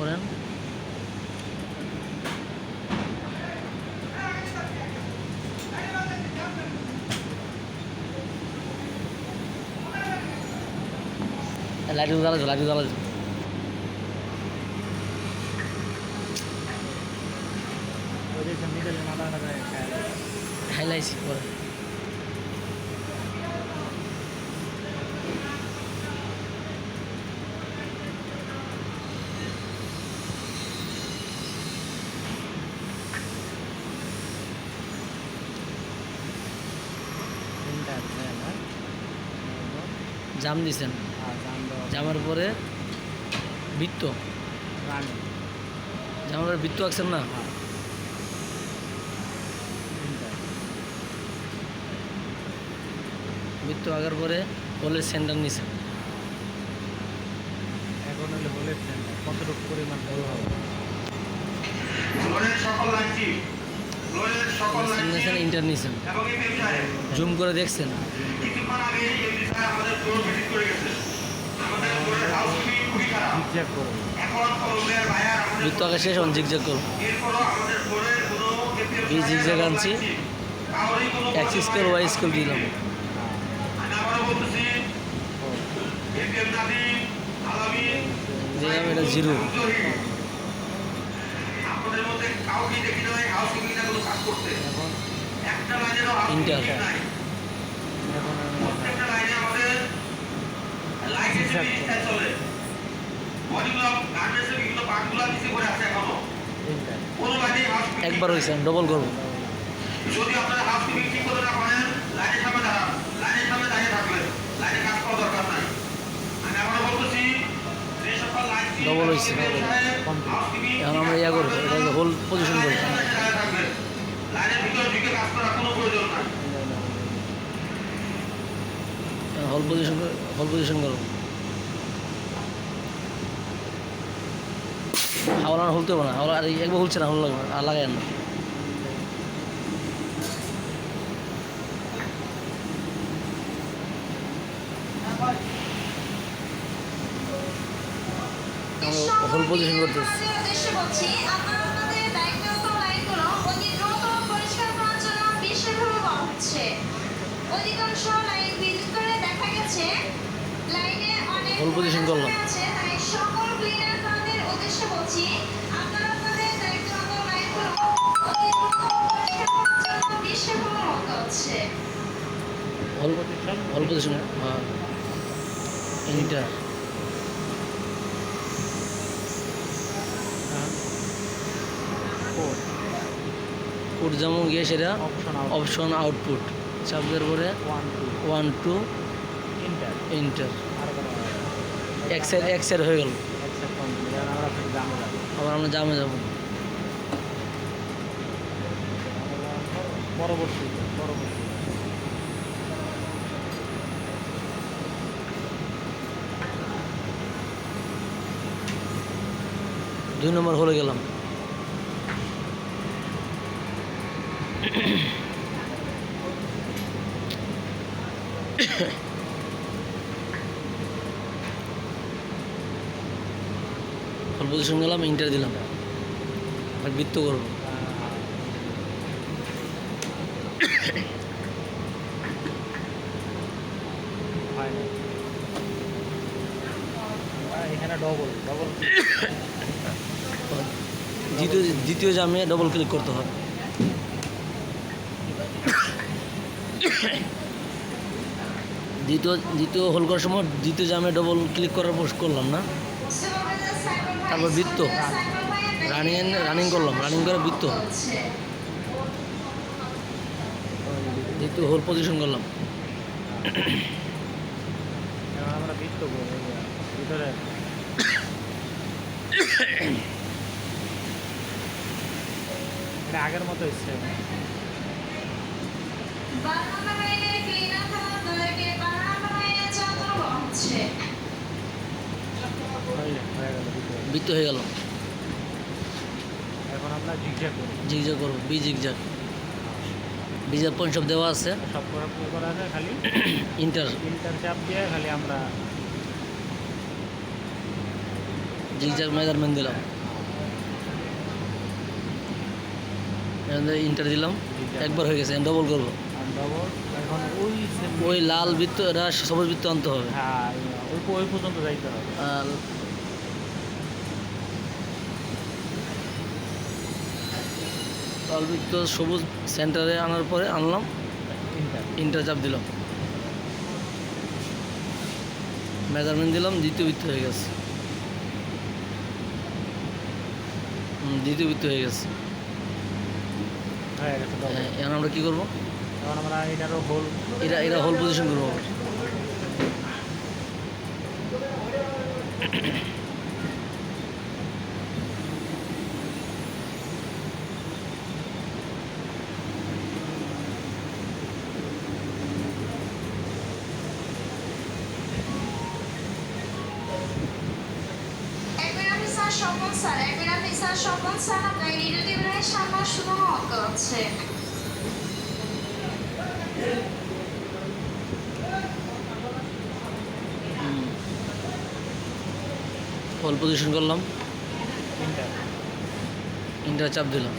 করেন। লাইট জ্বালাছো লাইট জ্বালাছো ওই যে জাম দিছেন? আর জামার পরে বৃত্ত? রানি। জামার পরে বৃত্ত আঁকছেন না? হ্যাঁ। বৃত্ত আঁকার পরে কলের সেন্টার নিছেন। এখন হলে বলেছেন কতটুকু পরিমাণ বড় হবে? সকল লাইনটি লোনের সকল সেন্টার লাইনটি নিছেন ইন্টার নিছেন এবং এই ব্যবসায় জুম করে দেখছেন। শেষ হন জিগজাগ করুন। এই সকল আনছি। এক্স স্কেল ওয়াই স্কেল দিলাম। দিলাম এটা জিরো করে হাউসকিপিং একবার হয়েছে ডবল করব। যদি আপনারা হাউসকিপিং ঠিক করে না করেন লাইনের সামনে দাঁড়ান। লাইনের সামনে দাঁড়িয়ে থাকবেন। লাইনে কাজ করার দরকার নাই। আমি এখনও বলতেছি Double হয়েছে, এখন আমরা ইয়া করব হোল পজিশন করব। লাইনের ভিতরে ঢুকে কাজ করার কোনো প্রয়োজন নাই। হোল পজিশন হোল পজিশন করব হাওলা হলতে হবে না হাওলা আর একবার হলছে না হল লাগবে আর লাগাই না। হোল পজিশন করতেছি। জন্য বিশেষভাবে বলা হচ্ছে হোল হোল পজিশন হ্যাঁ। এইটা ফোর যেমন গিয়ে সেটা অপশন আউট অপশন আউটপুট চাপের পরে ওয়ান টু ওয়ান টু তিনটা ইন্টার আর কোনো এক্সের এক্সের হয়ে গেল। আবার আমরা জামে যাব। পরবর্তী পরবর্তী। দুই নম্বর হলে গেলাম। হল পজিশন গেলাম ইন্টার দিলাম। আর বৃত্ত করব। দ্বিতীয় দ্বিতীয় জামে ডবল ক্লিক করতে হবে। দ্বিতীয় দ্বিতীয় হোল করার সময় দ্বিতীয় জামে ডবল ক্লিক করার পর করলাম না। তারপর বৃত্ত। রানিং রানিং করলাম, রানিং করে বৃত্ত। দ্বিতীয় হোল পজিশন করলাম। আমরা বৃত্ত ভিতরে। আগের মতো এসছে বারান্দা লাইনে ক্লিনার খানাদারকে বারান্দা লাইনে চন্দ্র বলা হচ্ছে হয়ে হয়ে গেল ভিতরে বৃত্ত হয়ে গেল। এখন আমরা জিগজ্যাগ করি জিগজাগ করব বি বিজার পয়েন্ট সব দেওয়া আছে। সব করা করা আছে খালি। ইন্টার ইন্টার চাপ দিয়ে খালি আমরা জিগজ্যাগ মেজারমেন্ট দিলাম। ইন্টার দিলাম। একবার হয়ে গেছে ডবল করব। ডবল এখন ওই ওই লাল বৃত্ত এটা সবুজ বৃত্ত আনতে হবে। হ্যাঁ ওই ওই পর্যন্ত যাইতে হবে। আর সবুজ সেন্টারে আনার পরে আনলাম। ইন্টার চাপ দিলাম। মেজারমেন্ট দিলাম দ্বিতীয় বৃত্ত হয়ে গেছে। দ্বিতীয় বৃত্ত হয়ে গেছে। হয়ে এখন আমরা কী করব? এখন আমরা এটারও হোল এরা এরা হোল পজিশন করব স্যার স্যার আপনার শুভ হচ্ছে হুম। পজিশন করলাম। ইন্টার চাপ দিলাম।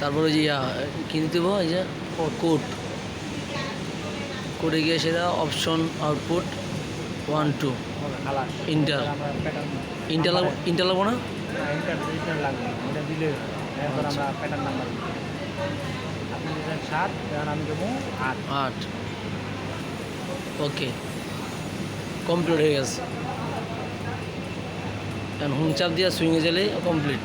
তারপরে যে ইয়া, কী দিতে হবে? এই যে কোড কোডে গিয়ে সেটা option output one two pattern enter. লাগবো ইন্টার লাগবো না? ইন্টার ইন্টার লাগবে। এটা দিলে এরপর আচ্ছা। আমরা প্যাটার্ন নাম্বার আপনি সাত এখন আমি দেবো আট। আট। ওকে। কমপ্লিট হয়ে গেছে। এখন হুম চাপ দিয়ে সুইংয়ে গেলে কমপ্লিট।